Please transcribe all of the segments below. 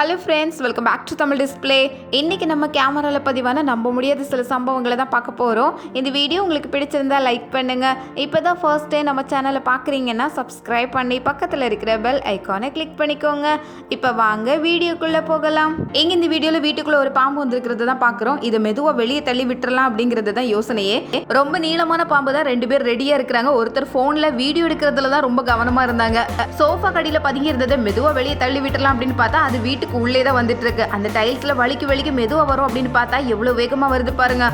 Hello friends welcome back to Tamil display இன்றைக்கி நம்ம கேமராவில் பதிவான நம்ப முடியாத சில சம்பவங்களை தான் பார்க்க போகிறோம் இந்த வீடியோ உங்களுக்கு பிடிச்சிருந்தா லைக் பண்ணுங்கள் இப்போ தான் ஃபர்ஸ்ட் டே நம்ம சேனலை பார்க்குறீங்கன்னா சப்ஸ்கிரைப் பண்ணி பக்கத்தில் இருக்கிற பெல் ஐக்கானை கிளிக் பண்ணிக்கோங்க. இப்போ வாங்க வீடியோக்குள்ளே போகலாம். எங்கே இந்த வீடியோவில் வீட்டுக்குள்ளே ஒரு பாம்பு வந்திருக்கிறது தான் பார்க்குறோம். இதை மெதுவாக வெளியே தள்ளி விட்டுறலாம் அப்படிங்கிறது தான் யோசனையே. ரொம்ப நீளமான பாம்பு தான் ரெண்டு பேர் ரெடியாக இருக்கிறாங்க. ஒருத்தர் ஃபோனில் வீடியோ எடுக்கிறதுல தான் ரொம்ப கவனமாக இருந்தாங்க. சோஃபா கடியில் பதுங்கி இருந்ததை மெதுவாக வெளியே தள்ளி விட்டுறலாம் அப்படின்னு பார்த்தா அது வீட்டுக்கு உள்ளே தான் வந்துட்டு இருக்கு. அந்த டைல்ஸ்ல வலிக்கு வலிக்கு மெதுவா வரும் அப்படின்னு பார்த்தா எவ்வளவு வேகமா வருது பாருங்க.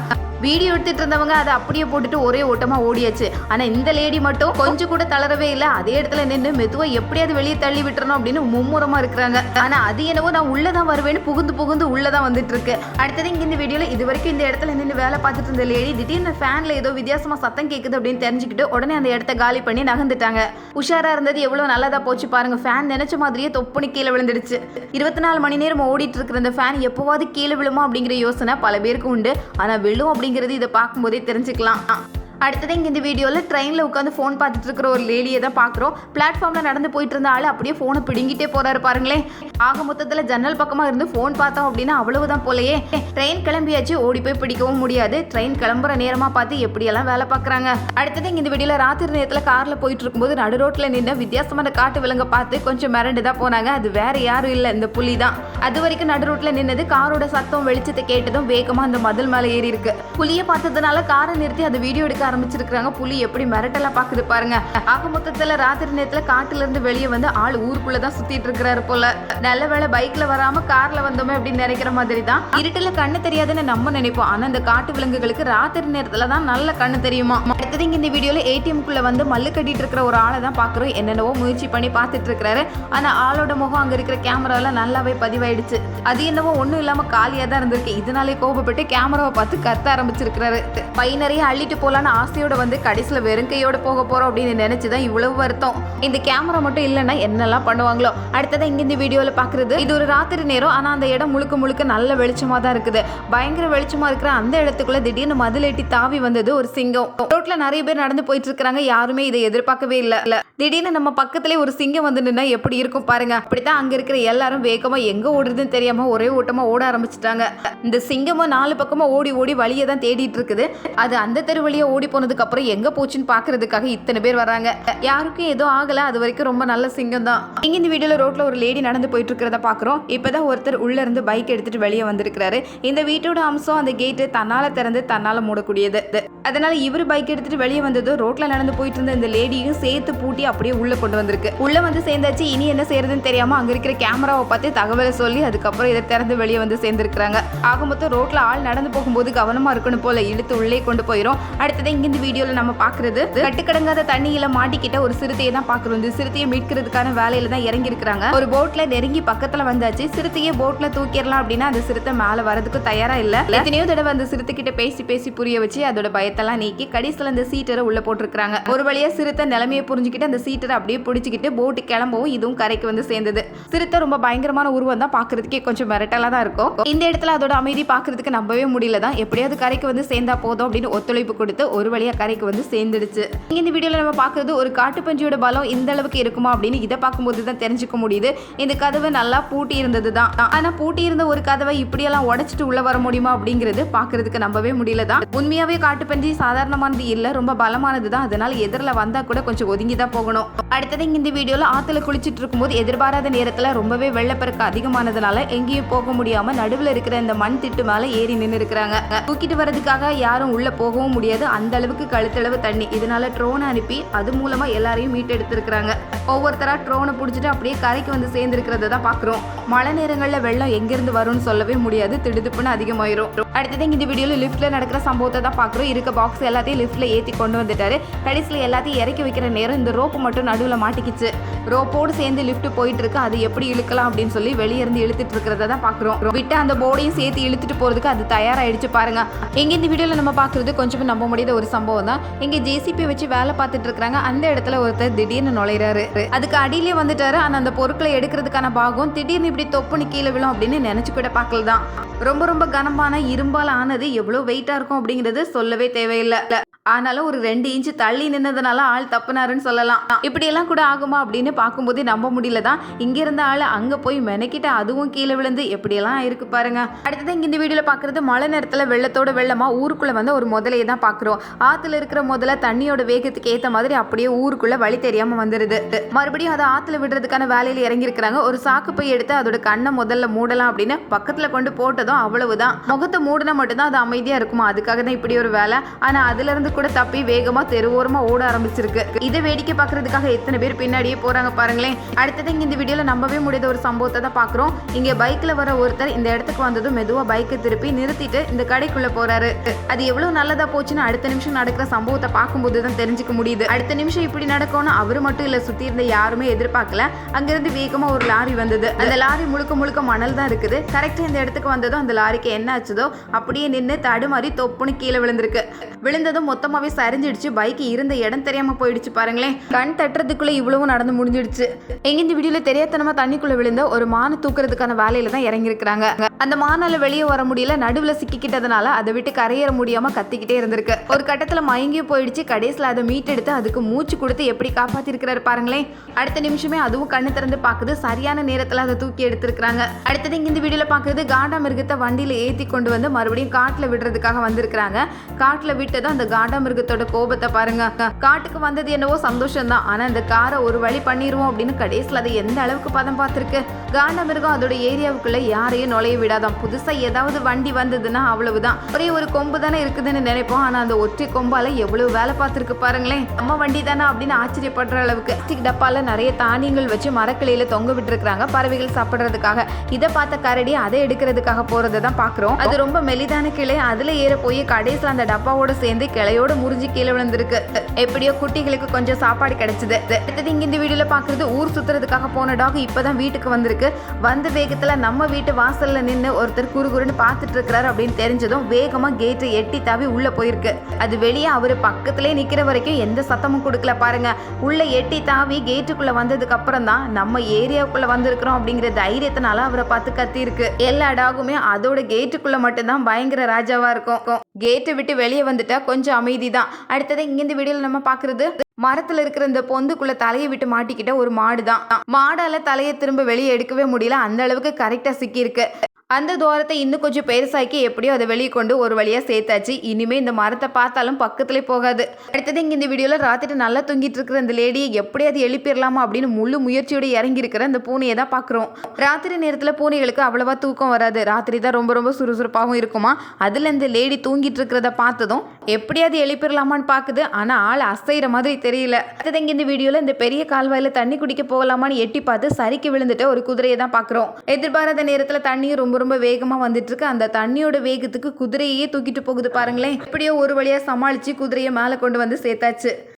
வீடியோ எடுத்துட்டு இருந்தவங்க அதை அப்படியே போட்டுட்டு ஒரே ஓட்டமா ஓடியாச்சு. ஆனா இந்த லேடி மட்டும் கொஞ்சம் கூட தளரவே இல்லை. அதே இடத்துல நின்று மெதுவா எப்படியாவது வெளியே தள்ளி விட்டுறணும் அப்படின்னு மும்முரமா இருக்கிறாங்க. ஆனா அது என்னவோ நான் உள்ளதான் வருவேன்னு புகுந்து புகுந்து உள்ளதான் வந்துட்டு இருக்கு அடுத்தது இங்க இந்த வீடியோல இது வரைக்கும் இந்த இடத்துல நின்று வேலை பார்த்துட்டு இருந்த லேடி திடீர்னு ஃபேன்ல ஏதோ வித்தியாசமா சத்தம் கேக்குது அப்படின்னு தெரிஞ்சுக்கிட்டு உடனே அந்த இடத்த காலி பண்ணி நகர்ந்துட்டாங்க. உஷாரா இருந்தது எவ்வளவு நல்லதா போச்சு பாருங்க. ஃபேன் நினைச்ச மாதிரியே தொப்புனு கீழே விழுந்துடுச்சு. இருபத்தி நாலு மணி நேரம் ஓடிட்டு இருக்கிற அந்த ஃபேன் எப்போவாது கீழே விழுமா அப்படிங்கிற யோசனை பல பேருக்கு உண்டு. ஆனா விழும் அப்படிங்கிறது இதை பார்க்கும்போதே தெரிஞ்சுக்கலாம். அடுத்தது இங்கே இந்த வீடியோவில் ட்ரெயினில் உட்காந்து ஃபோன் பார்த்துட்டு இருக்கிற ஒரு லேடியை தான் பார்க்குறோம். பிளாட்ஃபார்மில் நடந்து போயிட்டு இருந்த ஆள் அப்படியே ஃபோனை பிடுங்கிட்டே போகிறாரு பாருங்களேன். ஆக மொத்தத்தில் ஜன்னல் பக்கமாக இருந்து ஃபோன் பார்த்தோம் அப்படின்னா அவ்வளவுதான் போலயே. ட்ரெயின் கிளம்பியாச்சு ஓடி போய் பிடிக்கவும் முடியாது. ட்ரெயின் கிளம்புற நேரமாக பார்த்து எப்படியெல்லாம் வேலை பார்க்குறாங்க. அடுத்தது இங்கே இந்த வீடியோவில் ராத்திரி நேரத்தில் காரில் போயிட்டு இருக்கும்போது நடு ரோட்டில் நின்று வித்தியாசமான காட்டு விலங்க பார்த்து கொஞ்சம் மிரண்டு தான் போனாங்க. அது வேற யாரும் இல்லை இந்த புலி தான். அது வரைக்கும் நடு ரோட்டில் நின்னது காரோட சத்தம் வெளிச்சத்தை கேட்டதும் வேகமாக அந்த மதில் மேலே ஏறி இருக்கு புலியை பார்த்ததுனால காரை நிறுத்தி அந்த வீடியோ எடுக்க ஆரம்பிச்சிருக்காங்க புலி எப்படி மிரட்டலா பாக்குது பாருங்க. ஆக மொத்தத்துல ராத்திரி நேரத்துல காட்டுல இருந்து வெளியே வந்து ஆள் ஊருக்குள்ள தான் சுத்திட்டு இருக்கிறாரு போல. நல்ல வேளை பைக்ல வராம கார்ல வந்தோமே அப்படின்னு நினைக்கிற மாதிரி தான் இருட்டுல கண்ணு தெரியாதுன்னு நம்ம நினைப்போம். ஆனா இந்த காட்டு விலங்குகளுக்கு ராத்திரி நேரத்துல தான் நல்ல கண்ணு தெரியுமா? அடுத்தது இங்க இந்த வீடியோல ஏடிஎம் குள்ள வந்து மல்லு கட்டிட்டு இருக்கிற ஒரு ஆளை தான் பாக்குறோம் என்னென்னவோ முயற்சி பண்ணி பார்த்துட்டு இருக்கிறாரு. ஆனா ஆளோட முகம் அங்க இருக்கிற கேமரால நல்லாவே பதிவாயிடுச்சு. அது என்னவோ ஒண்ணும் இல்லாம காலியா தான் இருந்திருக்கு. இதனாலே கோபப்பட்டு கேமராவை பார்த்து கத்த ஆரம்பிச்சிருக்கிறாரு. பை நிறைய அள்ளிட்டு போலான்னு ஆசையோட வந்து கடைசியில் வெறுங்கையோட போக போறோம் அப்படின்னு நினைச்சு தான் இவ்வளவு வருத்தம். இந்த கேமரா மட்டும் இல்லைன்னா என்னெல்லாம் பண்ணுவாங்களோ? அடுத்ததான் இங்கே இந்த வீடியோவில் பார்க்குறது இது ஒரு ராத்திரி நேரம் ஆனால் அந்த இடம் முழுக்க முழுக்க நல்ல வெளிச்சமாக தான் இருக்குது. பயங்கர வெளிச்சமாக இருக்கிற அந்த இடத்துக்குள்ள திடீர்னு மதிலேட்டி தாவி வந்தது ஒரு சிங்கம். ரோட்ல நிறைய பேர் நடந்து போயிட்டு இருக்காங்க யாருமே இதை எதிர்பார்க்கவே இல்லை. திடீர்னு நம்ம பக்கத்திலே ஒரு சிங்கம் வந்து நின்னா எப்படி இருக்கும் பாருங்க. அப்படித்தான் அங்க இருக்கிற எல்லாரும் வேகமா எங்க ஓடுறதுன்னு தெரியாம ஒரே ஓட்டமா ஓட ஆரம்பிச்சிட்டாங்க. இந்த சிங்கமும் நாலு பக்கமா ஓடி ஓடி வழியை தான் தேடிட்டு இருக்குது. அது அந்த தெரு வழியை ஓடி போனதுக்கு அப்புறம் எங்க போச்சுன்னு பாக்குறதுக்காக இத்தனை பேர் வராங்க. யாருக்கும் எதுவும் ஆகல. அது வரைக்கும் ரொம்ப நல்ல சிங்கம் தான். இங்க இந்த வீடியோல ரோட்ல ஒரு லேடி நடந்து போயிட்டு இருக்கிறத பாக்குறோம். இப்பதான் ஒருத்தர் உள்ள இருந்து பைக் எடுத்துட்டு வெளியே வந்திருக்கிறாரு. இந்த வீட்டோட அம்சம் அந்த கேட்டு தன்னால திறந்து தன்னால மூடக்கூடியது. அதனால இவர் பைக் எடுத்துட்டு வெளியே வந்ததும் ரோட்ல நடந்து போயிட்டு இருந்த இந்த லேடியும் சேர்த்து பூட்டி அப்படியே உள்ள கொண்டு வந்திருக்கு. உள்ள வந்து சேர்ந்தாச்சு. இனி என்ன செய்யறதுன்னு தெரியாம அங்க இருக்கிற கேமராவை பார்த்து தகவலை சொல்லி அதுக்கப்புறம் இதை திறந்து வெளியே வந்து சேர்ந்திருக்கிறாங்க. ஆக மொத்தம் ரோட்ல ஆள் நடந்து போகும்போது கவனமா இருக்கணும் போல. இழுத்து உள்ளே கொண்டு போயிடும் அடுத்தது இங்க இந்த வீடியோல நம்ம பாக்குறது கட்டுக்கடங்காத தண்ணியில மாட்டிக்கிட்ட ஒரு சிறுத்தையை தான் பாக்குறோம். இந்த சிறுத்தையை மீட்கிறதுக்கான வேலையில தான் இறங்கி இருக்கிறாங்க ஒரு போட்ல நெருங்கி பக்கத்துல வந்தாச்சு. சிறுத்தையை போட்ல தூக்கிடலாம் அப்படின்னா அந்த சிறுத்தை மேல வரதுக்கு தயாரா இல்ல. எத்தனையோ தடவை அந்த சிறுத்தைக்கிட்ட பேசி பேசி புரிய வச்சு அதோட பயத்தெல்லாம் நீக்கி கடைசியில் அந்த சீட்டரை உள்ள போட்டிருக்காங்க ஒரு வழியா சிறுத்தை நிலைமையை புரிஞ்சுக்கிட்டு அந்த சீட்டரை அப்படியே பிடிச்சிக்கிட்டு போட்டு கிளம்பவும் இதுவும் கரைக்கு வந்து சேர்ந்தது. சிறுத்தை ரொம்ப பயங்கரமான உருவம் தான் பாக்குறதுக்கே கொஞ்சம் மிரட்டலா தான் இருக்கும். இந்த இடத்துல அதோட அமைதி பாக்குறதுக்கு நம்பவே முடியல தான். எப்படியாவது கரைக்கு வந்து சேர்ந்தா போதும் அப்படின்னு ஒத்துழைப்பு கொடுத்து ஒரு வழியா கரைக்கு வந்து சேர்ந்துடுச்சு. இந்த வீடியோவில் நம்ம பாக்குறது ஒரு காட்டுப்பஞ்சியோட பலம் இந்த அளவுக்கு இருக்குமா அப்படின்னு இதை பார்க்கும்போது தான் தெரிஞ்சுக்க முடியுது. இந்த கதவு நல்லா பூட்டி இருந்தது தான். ஆனா பூட்டி இருந்த ஒரு கதவை இப்படியெல்லாம் உடைச்சிட்டு உள்ள வர முடியுமா அப்படிங்கிறது பாக்குறதுக்கு நம்பவே முடியல தான். உண்மையாவே காட்டுப்பஞ்சி சாதாரணமானது இல்லை ரொம்ப பலமானது தான். அதனால் எதிரில் வந்தா கூட கொஞ்சம் ஒதுங்கி தான் போகணும். அடுத்தது இந்த வீடியோவில் ஆத்துல குளிச்சுட்டு இருக்கும்போது எதிர்பாராத நேரத்தில் ரொம்பவே வெள்ளப்பெருக்கு அதிகமானதுனால எங்கேயும் போக முடியாம நடுவுல இருக்கிற இந்த மண் திட்டு மேலே ஏறி நின்று இருக்கிறாங்க தூக்கிட்டு வர்றதுக்காக யாரும் உள்ள போகவும் முடியாது. அந்த அளவுக்கு கழுத்தளவு தண்ணி. இதனால ட்ரோனை அனுப்பி அது மூலமா எல்லாரையும் மீட்டெடுத்திருக்கிறாங்க. ஒவ்வொருத்தரா ட்ரோனை பிடிச்சிட்டு அப்படியே கரைக்கு வந்து சேர்ந்துருக்கிறத தான் பாக்குறோம். மழை நேரங்களில் வெள்ளம் எங்கிருந்து வரும்னு சொல்லவே முடியாது. திடுதுப்புன்னு அதிகமாயிரும். அடுத்தது இந்த வீடியோல லிஃப்ட்ல நடக்கிற சம்பவத்தை தான் பாக்குறோம். இருக்க பாக்ஸ் எல்லாத்தையும் லிஃப்ட்ல ஏத்தி கொண்டு வந்துட்டாரு. கடைசியில் எல்லாத்தையும் இறக்கி வைக்கிற நேரம் இந்த ரோப்பு மட்டும் நடுவில் மாட்டிக்கிச்சு. ரோப்போடு சேர்ந்து லிஃப்ட் போயிட்டு இருக்கு அது எப்படி இழுக்கலாம் அப்படின்னு சொல்லி வெளியே இருந்து இழுத்துட்டு இருக்கிறத தான் பாக்குறோம் விட்டு அந்த போர்டையும் சேர்த்து இழுத்துட்டு போறதுக்கு அது தயாராயிடுச்சு பாருங்க. எங்க இந்த வீடியோல நம்ம பாக்குறது கொஞ்சம் நம்ப முடியாத ஒரு சம்பவம் தான். இங்கே ஜேசிபி வச்சு வேலை பார்த்துட்டு இருக்காங்க அந்த இடத்துல ஒருத்தர் திடீர்னு நுழையிறாரு. அதுக்கு அடியிலே வந்துட்டாரு. ஆனா அந்த பொருட்களை எடுக்கிறதுக்கான பாகம் திடீர்னு இப்படி தொப்புன்னு கீழே விழும் அப்படின்னு நினைச்சு கூட பார்க்கல தான். ரொம்ப ரொம்ப கனமான இரும்பால் ஆனது எவ்வளோ வெயிட்டா இருக்கும் அப்படிங்கிறது சொல்லவே தேவையில்லை. ஆனாலும் ஒரு ரெண்டு இன்ச்சு தள்ளி நின்னதுனால ஆள் தப்புனாருன்னு சொல்லலாம். இப்படியெல்லாம் கூட ஆகுமா அப்படின்னு பார்க்கும்போதே நம்ப முடியல தான். இங்கே இருந்த ஆள் அங்கே போய் மெனக்கிட்ட அதுவும் கீழே விழுந்து எப்படியெல்லாம் இருக்கு பாருங்க. அடுத்தது இங்கே இந்த வீடியோவில் பார்க்குறது மழை நேரத்தில் வெள்ளத்தோட வெள்ளமாக ஊருக்குள்ளே வந்து ஒரு முதலையை தான் பார்க்குறோம். ஆற்றுல இருக்கிற முதல்ல தண்ணியோட வேகத்துக்கு ஏற்ற மாதிரி அப்படியே ஊருக்குள்ளே வழி தெரியாமல் வந்துடுது மறுபடியும் அதை ஆற்றுல விடுறதுக்கான வேலையில் இறங்கியிருக்கிறாங்க. ஒரு சாக்கு போய் எடுத்து அதோட கண்ணை முதல்ல மூடலாம் அப்படின்னு பக்கத்தில் கொண்டு போட்டதும் அவ்வளவுதான். முகத்தை மூடினா மட்டும்தான் அது அமைதியாக இருக்குமா? அதுக்காக தான் இப்படி ஒரு வேலை. ஆனால் அதுலேருந்து கூட தப்பி வேகமாக தெருவோரமாக ஓட ஆரம்பிச்சிருக்கு. இதை வேடிக்கை பார்க்கறதுக்காக எத்தனை பேர் பின்னாடியே போகிறாங்க பண்ணுறாங்க பாருங்களேன். அடுத்தது இங்கே இந்த வீடியோல நம்பவே முடியாத ஒரு சம்பவத்தை தான் பாக்குறோம். இங்க பைக்ல வர ஒருத்தர் இந்த இடத்துக்கு வந்ததும் மெதுவாக பைக்கை திருப்பி நிறுத்திட்டு இந்த கடைக்குள்ள போறாரு. அது எவ்வளவு நல்லதா போச்சுன்னு அடுத்த நிமிஷம் நடக்கிற சம்பவத்தை பார்க்கும்போது தான் தெரிஞ்சுக்க முடியுது. அடுத்த நிமிஷம் இப்படி நடக்கும்னு அவரு மட்டும் இல்ல சுத்தி இருந்த யாருமே எதிர்பார்க்கல. அங்கேருந்து வேகமா ஒரு லாரி வந்தது. அந்த லாரி முழுக்க முழுக்க மணல் தான் இருக்குது. கரெக்டாக இந்த இடத்துக்கு வந்ததும் அந்த லாரிக்கு என்ன ஆச்சுதோ அப்படியே நின்று தடுமாறி தொப்புன்னு கீழே விழுந்திருக்கு. விழுந்ததும் மொத்தமாவே சரிஞ்சிடுச்சு. பைக் இருந்த இடம் தெரியாமல் போயிடுச்சு பாருங்களேன். கண் தட்டுறதுக்குள்ள இவ்வளவு நடந்து முடிஞ்சிடுச்சு. எங்க இந்த வீடியோல தெரியாதனமா தண்ணிக்குள்ள விழுந்த ஒரு மானை தூக்குறதுக்கான வேலையில தான் இறங்கி இருக்கிறாங்க அந்த மானால வெளியே வர முடியல நடுவுல சிக்கிக்கிட்டதுனால அதை விட்டு கரையேற முடியாம கத்திக்கிட்டே இருந்திருக்கு. ஒரு கட்டத்துல மயங்கி போயிடுச்சு. கடைசியில் அதை மீட்டெடுத்து அதுக்கு மூச்சு கொடுத்து எப்படி காப்பாத்திருக்கிறாரு பாருங்களேன். அடுத்த நிமிஷமே அதுவும் கண்ணு திறந்து பாக்குது சரியான நேரத்துல அதை தூக்கி எடுத்திருக்கிறாங்க. அடுத்தது இங்க இந்த வீடியோல பாக்குறது காண்டா மிருகத்தை வண்டியில ஏத்தி கொண்டு வந்து மறுபடியும் காட்டுல விடுறதுக்காக வந்திருக்கிறாங்க. காட்டுல விட்டதும் அந்த காண்டா மிருகத்தோட கோபத்தை பாருங்க. காட்டுக்கு வந்தது என்னவோ சந்தோஷம் தான் ஆனா இந்த காரை ஒரு வழி பண்ணிடுவோம் அப்படின்னு கடைசியில் அதை எந்த அளவுக்கு பதம் பார்த்துருக்கு? காண்டமிருகம் அதோட ஏரியாவுக்குள்ள யாரையும் நுழைய விடாதான் புதுசா ஏதாவது வண்டி வந்ததுன்னா அவ்வளவுதான். ஒரே ஒரு கொம்பு தானே இருக்குதுன்னு நினைப்போம். ஆனா அந்த ஒற்றை கொம்பால எவ்வளவு வேலை பார்த்துருக்கு பாருங்களேன். நம்ம வண்டி தானே அப்படின்னு ஆச்சரியப்படுற அளவுக்கு. பிளாஸ்டிக் டப்பால நிறைய தானியங்கள் வச்சு மரக்கிளையில தொங்க விட்டுருக்காங்க பறவைகள் சாப்பிடுறதுக்காக. இதை பார்த்த கரடி அதை எடுக்கிறதுக்காக போறதை தான் பாக்குறோம் அது ரொம்ப மெலிதான கிளை. அதுல ஏற போய் கடைசியில் அந்த டப்பாவோட சேர்ந்து கிளையோட முறிஞ்சு கீழே விழுந்திருக்கு. எப்படியோ குட்டிகளுக்கு கொஞ்சம் சாப்பாடு கிடைச்சது. அடுத்தது இங்க இந்த வீடியோல பாக்குறது ஊர் சுத்துறதுக்காக போன டாக் இப்பதான் வீட்டுக்கு வந்திருக்கு. வந்த வேகத்துல நம்ம வீட்டு வாசல்ல நின்று ஒருத்தர் குறுகுறுன்னு பார்த்துட்டு இருக்கிறாரு அப்படின்னு தெரிஞ்சதும் வேகமா கேட்டை எட்டி தாவி உள்ள போயிருக்கு. அது வெளியே அவரு பக்கத்துலேயே நிக்கிற வரைக்கும் எந்த சத்தமும் கொடுக்கல பாருங்க. உள்ள எட்டி தாவி கேட்டுக்குள்ள வந்ததுக்கு அப்புறம் தான் நம்ம ஏரியாவுக்குள்ள வந்திருக்கிறோம் அப்படிங்கிற தைரியத்தினால அவரை பார்த்து கத்தி இருக்கு எல்லா டாகுமே அதோட கேட்டுக்குள்ள மட்டும்தான் பயங்கர ராஜாவா இருக்கும். கேட்டை விட்டு வெளியே வந்துட்டா கொஞ்சம் அமைதி தான் அடுத்தது இங்கேருந்து இந்த நம்ம பாக்குறது மரத்துல இருக்கிற இந்த பொந்துக்குள்ள தலையை விட்டு மாட்டிக்கிட்ட ஒரு மாடு தான் மாடால தலையை திரும்ப வெளியே எடுக்கவே முடியல. அந்த அளவுக்கு கரெக்டா சிக்கி இருக்கு அந்த தூரத்தை இன்னும் கொஞ்சம் பெருசாக்கி எப்படியோ அதை வெளியே கொண்டு ஒரு வழியாக சேர்த்தாச்சு. இனிமே இந்த மரத்தை பார்த்தாலும் பக்கத்துல போகாது. அடுத்தது இங்கே இந்த வீடியோவில் ராத்திரி நல்லா தூங்கிட்டு இருக்கிற அந்த லேடியை எப்படியாவது எழுப்பிடலாமா அப்படின்னு முழு முயற்சியோட இறங்கி இருக்கிற அந்த பூனையை தான் பார்க்குறோம். ராத்திரி நேரத்தில் பூனைகளுக்கு அவ்வளவா தூக்கம் வராது. ராத்திரி தான் ரொம்ப ரொம்ப சுறுசுறுப்பாகவும் இருக்குமா? அதில் இந்த லேடி தூங்கிட்டு இருக்கிறத பார்த்ததும் எப்படியாவது எழுப்பிடலாமான்னு பார்க்குது. ஆனால் ஆள் அசைகிற மாதிரி தெரியல. அடுத்தது இங்கே இந்த வீடியோவில் இந்த பெரிய கால்வாயில் தண்ணி குடிக்க போகலாமான்னு எட்டி பார்த்து சரிக்கு விழுந்துட்டு ஒரு குதிரையை தான் பார்க்குறோம். எதிர்பாராத நேரத்தில் தண்ணியும் ரொம்ப ரொம்ப வேகமாக வந்துட்டு இருக்கு அந்த தண்ணியோட வேகத்துக்கு குதிரையே தூக்கிட்டு போகுது பாருங்களேன். எப்படியோ ஒரு வழியாக சமாளித்து குதிரையை மேலே கொண்டு வந்து சேர்த்தாச்சு.